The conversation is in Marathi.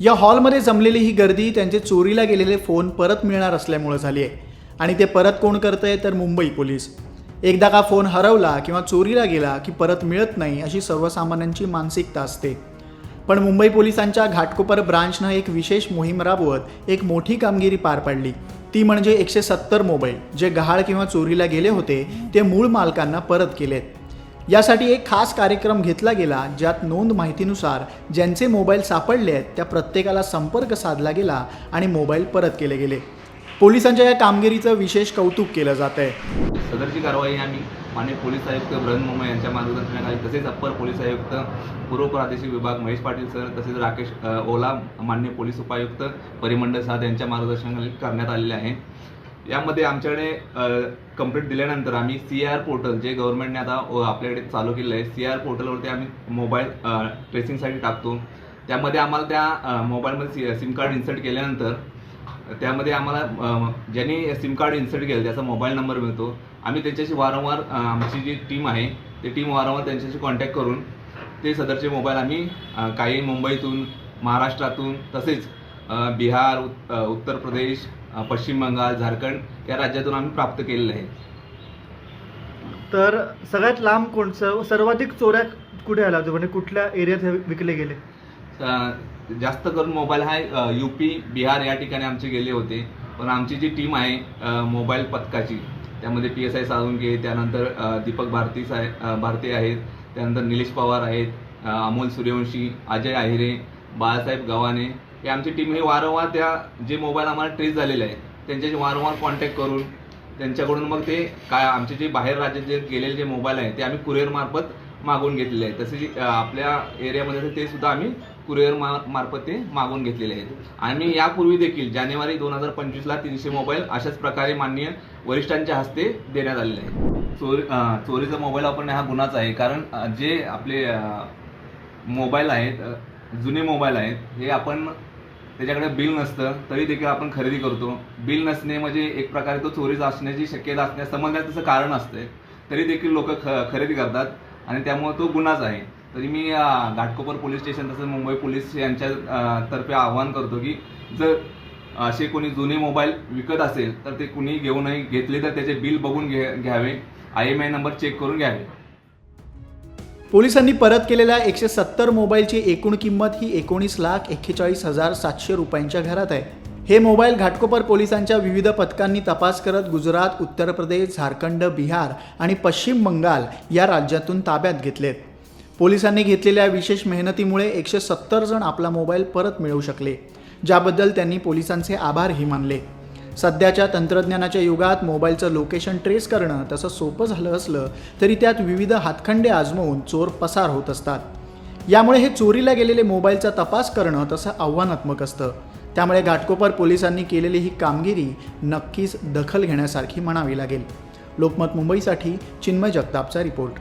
या हॉलमध्ये जमलेली ही गर्दी त्यांचे चोरीला गेलेले फोन परत मिळणार असल्यामुळं झाली आहे. आणि ते परत कोण करतंय तर मुंबई पोलीस. एकदा का फोन हरवला किंवा चोरीला गेला की परत मिळत नाही अशी सर्वसामान्यांची मानसिकता असते. पण मुंबई पोलिसांच्या घाटकोपर ब्रांचनं एक विशेष मोहीम राबवत एक मोठी कामगिरी पार पाडली. ती म्हणजे एकशे सत्तर मोबाईल जे गहाळ किंवा चोरीला गेले होते ते मूळ मालकांना परत केलेत. यासाठी एक खास कार्यक्रम घेतला गेला ज्यात नोंद माहितीनुसार ज्यांचे मोबाईल सापडले आहेत त्या प्रत्येकाला संपर्क साधला गेला आणि मोबाईल परत केले गेले. पोलिसांच्या या कामगिरीचं विशेष कौतुक केलं जात आहे. सदरची कारवाई आम्ही माननीय पोलीस आयुक्त ब्रहन मुंबई यांच्या मार्गदर्शनाखाली तसेच अप्पर पोलीस आयुक्त पूर्व प्रादेशिक विभाग महेश पाटील सर तसेच राकेश ओला माननीय पोलीस उपायुक्त परिमंडळ साध यांच्या मार्गदर्शनाखाली करण्यात आलेले आहे. यामध्ये आमच्याकडे कंप्लीट दिल्यानंतर आम्ही सी आर पोर्टल जे गव्हर्नमेंटने आता आपल्याकडे चालू केलं आहे सी आर पोर्टलवरती आम्ही मोबाईल ट्रेसिंगसाठी टाकतो. त्यामध्ये आम्हाला त्या मोबाईलमध्ये सिम कार्ड इन्सर्ट केल्यानंतर त्यामध्ये आम्हाला ज्यांनी सिम कार्ड इन्सर्ट केलं त्याचा मोबाईल नंबर मिळतो. आम्ही त्यांच्याशी वारंवार आमची जी टीम आहे ती टीम वारंवार त्यांच्याशी कॉन्टॅक्ट करून ते सदरचे मोबाईल आम्ही काही मुंबईतून महाराष्ट्रातून तसेच बिहार उत- उत्तर प्रदेश पश्चिम बंगाल झारखंड या राज्यातून आम्ही प्राप्त केलेले आहे. तर सगळ्यात लांब कोण सर्व सर्वाधिक चोऱ्या कुठे आल्या होत्या? म्हणजे कुठल्या एरियात हे विकले गेले? जास्त करून मोबाईल हा यू पी बिहार या ठिकाणी आमचे गेले होते. पण आमची जी टीम आहे अ, मोबाईल पथकाची त्यामध्ये पी एस आय साळुंके त्यानंतर अ, दीपक भारती साहेब अ, भारती आहेत त्यानंतर निलेश पवार आहेत अ, अमोल सूर्यवंशी अजय आहिरे बाळासाहेब गव्हाणे हे आमची टीम हे वारंवार त्या जे मोबाईल आम्हाला ट्रेस झालेले आहे त्यांच्याशी वारंवार कॉन्टॅक्ट करून त्यांच्याकडून मग ते काय आमचे जे बाहेर राज्यात जे गेलेले जे मोबाईल आहे ते आम्ही कुरिअरमार्फत मागून घेतलेले आहेत तसे आपल्या एरियामध्ये ते सुद्धा आम्ही कुरिअर मा मार्फत ते मागून घेतलेले आहेत आणि यापूर्वी देखील जानेवारी दोन हजार पंचवीसला तीनशे मोबाईल अशाच प्रकारे माननीय वरिष्ठांच्या हस्ते देण्यात आलेले आहेत. चोरी चोरीचा मोबाईल वापरणे हा गुन्हाच आहे. कारण जे आपले मोबाईल आहेत जुने मोबाईल आहेत. हे आपण त्याच्याकडे बिल नसतं तरी देखील आपण खरेदी करतो. बिल नसणे म्हणजे एक प्रकारे तो चोरीचा असण्याची शक्यता असण्यास समजण्याचं तसं कारण असते. तरी देखील लोक ख खरेदी करतात आणि त्यामुळे तो गुन्हाच आहे. तरी मी घाटकोपर पोलीस स्टेशन तसंच मुंबई पोलीस यांच्या तर्फे आवाहन करतो की जर असे कोणी जुने मोबाईल विकत असेल तर ते कुणी घेऊ नये घेतले तर त्याचे बिल बघून घे घ्यावे. I M I number check करून घ्यावे. पोलिसांनी परत केलेल्या एकशे सत्तर मोबाईलची एकूण किंमत ही एकोणीस लाख एक्केचाळीस हजार सातशे रुपयांच्या घरात आहे. हे मोबाईल घाटकोपर पोलिसांच्या विविध पथकांनी तपास करत गुजरात उत्तर प्रदेश झारखंड बिहार आणि पश्चिम बंगाल या राज्यातून ताब्यात घेतलेत. पोलिसांनी घेतलेल्या विशेष मेहनतीमुळे एकशे सत्तर जण आपला मोबाईल परत मिळवू शकले ज्याबद्दल त्यांनी पोलिसांचे आभारही मानले. सध्याच्या तंत्रज्ञानाच्या युगात मोबाईलचं लोकेशन ट्रेस करणं तसं सोपं झालं असलं तरी त्यात विविध हातखंडे आजमवून चोर पसार होत असतात. यामुळे हे चोरीला गेलेले मोबाईलचा तपास करणं तसं आव्हानात्मक असतं. त्यामुळे घाटकोपर पोलिसांनी केलेली ही कामगिरी नक्कीच दखल घेण्यासारखी म्हणावी लागेल. लोकमत मुंबईसाठी चिन्मय जगतापचा रिपोर्ट.